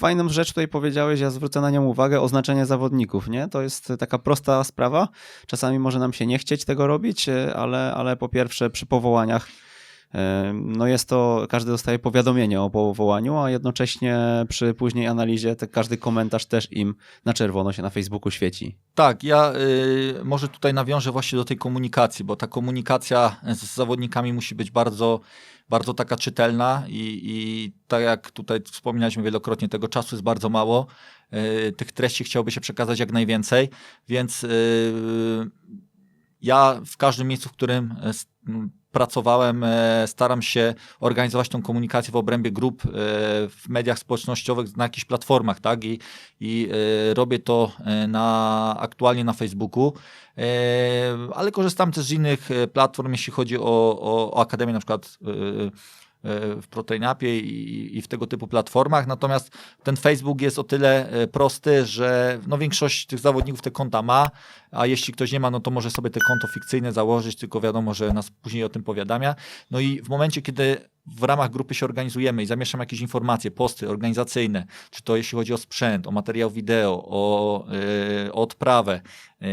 fajną rzecz tutaj powiedziałeś, ja zwrócę na nią uwagę, oznaczenie zawodników, nie? To jest taka prosta sprawa. Czasami może nam się nie chcieć tego robić, e, ale, ale po pierwsze przy powołaniach no jest to, każdy dostaje powiadomienie o powołaniu, a jednocześnie przy później analizie te, każdy komentarz też im na czerwono się na Facebooku świeci. Tak, ja y, może tutaj nawiążę właśnie do tej komunikacji, bo ta komunikacja z zawodnikami musi być bardzo, bardzo taka czytelna i, i tak jak tutaj wspominaliśmy wielokrotnie, tego czasu jest bardzo mało. Y, tych treści chciałoby się przekazać jak najwięcej, więc y, ja w każdym miejscu, w którym m, pracowałem, e, staram się organizować tą komunikację w obrębie grup e, w mediach społecznościowych, na jakichś platformach, tak? I, i e, robię to na, aktualnie na Facebooku, ale korzystam też z innych platform, jeśli chodzi o, o, o Akademię, na przykład w ProteinUpie i, i w tego typu platformach. Natomiast ten Facebook jest o tyle e, prosty, że no większość tych zawodników te konta ma, a jeśli ktoś nie ma, no to może sobie te konto fikcyjne założyć, tylko wiadomo, że nas później o tym powiadamia. No i w momencie, kiedy w ramach grupy się organizujemy i zamieszczam jakieś informacje, posty organizacyjne, czy to jeśli chodzi o sprzęt, o materiał wideo, o, yy, o odprawę, yy,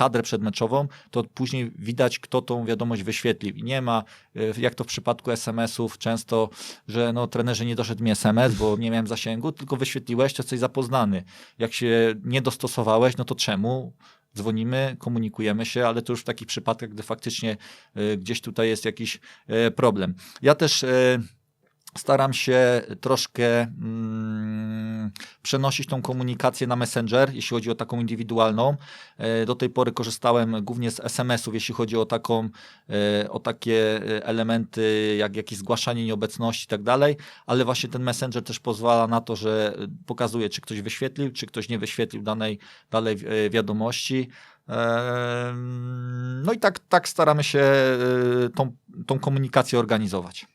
kadrę przedmeczową, to później widać, kto tą wiadomość wyświetlił. I nie ma, yy, jak to w przypadku SMS-ów, często, że no, trenerze nie doszedł mi SMS, bo nie miałem zasięgu, tylko wyświetliłeś, jesteś zapoznany. Jak się nie dostosowałeś, no to czemu? Dzwonimy, komunikujemy się, ale to już w takich przypadkach, gdy faktycznie y, gdzieś tutaj jest jakiś y, problem. Ja też staram się troszkę mm, przenosić tą komunikację na Messenger, jeśli chodzi o taką indywidualną. E, Do tej pory korzystałem głównie z SMS-ów, jeśli chodzi o taką, e, o takie e, elementy jak jakieś zgłaszanie nieobecności i tak dalej, ale właśnie ten Messenger też pozwala na to, że pokazuje, czy ktoś wyświetlił, czy ktoś nie wyświetlił danej, danej wiadomości. No i tak, tak staramy się tą, tą komunikację organizować.